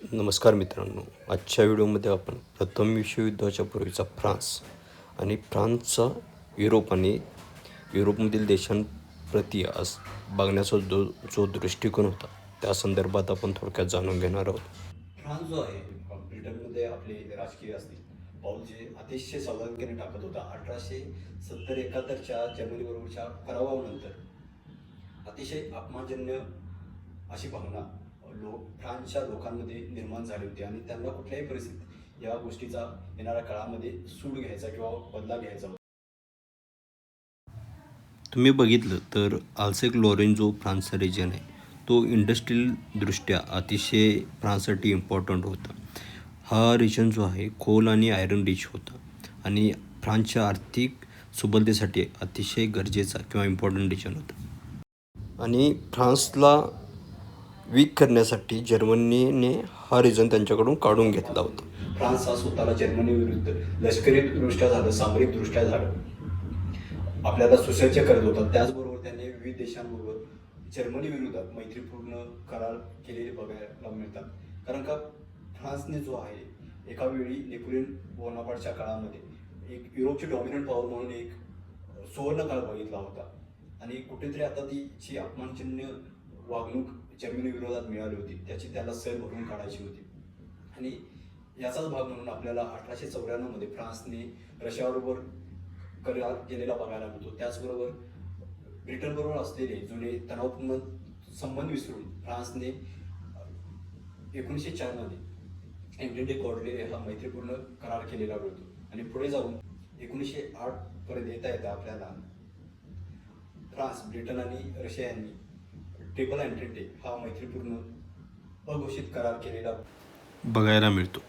नमस्कार मित्रांनो आजच्या व्हिडिओमध्ये आपण प्रथम विश्वयुद्धाच्या पूर्वीचा फ्रान्स आणि फ्रान्सचा युरोप आणि युरोपमधील देशांप्रती आज बघण्याचा जो जो दृष्टिकोन होता त्या संदर्भात आपण थोडक्यात जाणून घेणार आहोत. फ्रान्स जो आहे ब्रिटनमध्ये आपले राजकीय असतील. पाऊल जे अतिशय सावधानतेने टाकत होता अठराशे सत्तर एकाहत्तरच्या जर्मनीबरोबरच्या पराभवानंतर अतिशय अपमानजन्य अशी भावना लोक फ्रान्सच्या लोकांमध्ये निर्माण झाली होती आणि त्यांना कुठल्याही परिस्थितीत या गोष्टीचा येणाऱ्या काळामध्ये सूड घ्यायचा किंवा बदला घ्यायचा होता. तुम्ही बघितलं तर आल्सेक लॉरेन जो फ्रान्सचा रिजन आहे. तो इंडस्ट्रीयल दृष्ट्या अतिशय फ्रान्ससाठी इम्पॉर्टंट होता. हा रिजन जो आहे खोल आणि आयरन रिच होता. आणि फ्रान्सच्या आर्थिक सुबलतेसाठी अतिशय गरजेचा किंवा इम्पॉर्टंट रिजन होता. आणि फ्रान्सला वीक करण्यासाठी जर्मनीने हा रिझन त्यांच्याकडून काढून घेतला होता. फ्रान्स हा स्वतःला जर्मनी विरुद्ध लष्करीदृष्ट्या झालं सामरिकदृष्ट्या झालं. आपल्याला सुसज्ज करत होता. त्याचबरोबर त्यांनी विविध देशांबरोबर जर्मनी विरोधात मैत्रीपूर्ण करार केलेले बघायला मिळतात. कारण का फ्रान्सने जो आहे एका वेळी नेपोलियन बोनापाडच्या काळामध्ये एक युरोपची डॉमिनंट पॉवर म्हणून एक सुवर्ण काळ बघितला होता. आणि कुठेतरी आता ती जी अपमानजन्य वागणूक जमिनीविरोधात विरोधात मिळाली होती त्याची त्याला सैल भरून काढायची होती. आणि याचाच भाग म्हणून आपल्याला अठराशे चौऱ्याण्णवमध्ये फ्रान्सने रशियाबरोबर करार केलेला बघायला मिळतो. त्याचबरोबर ब्रिटनबरोबर असलेले जुने तणावपूर्ण संबंध विसरून फ्रान्सने एकोणीसशे चारमध्ये एमडेंडे कॉर्डले हा मैत्रीपूर्ण करार केलेला मिळतो. आणि पुढे जाऊन एकोणीसशे आठपर्यंत येता येता आपल्याला फ्रान्स ब्रिटन आणि रशिया यांनी ट्रिपल अँटेंटे हा मैत्रीपूर्ण अघोषित करार केलेला. बघायला मिळतो.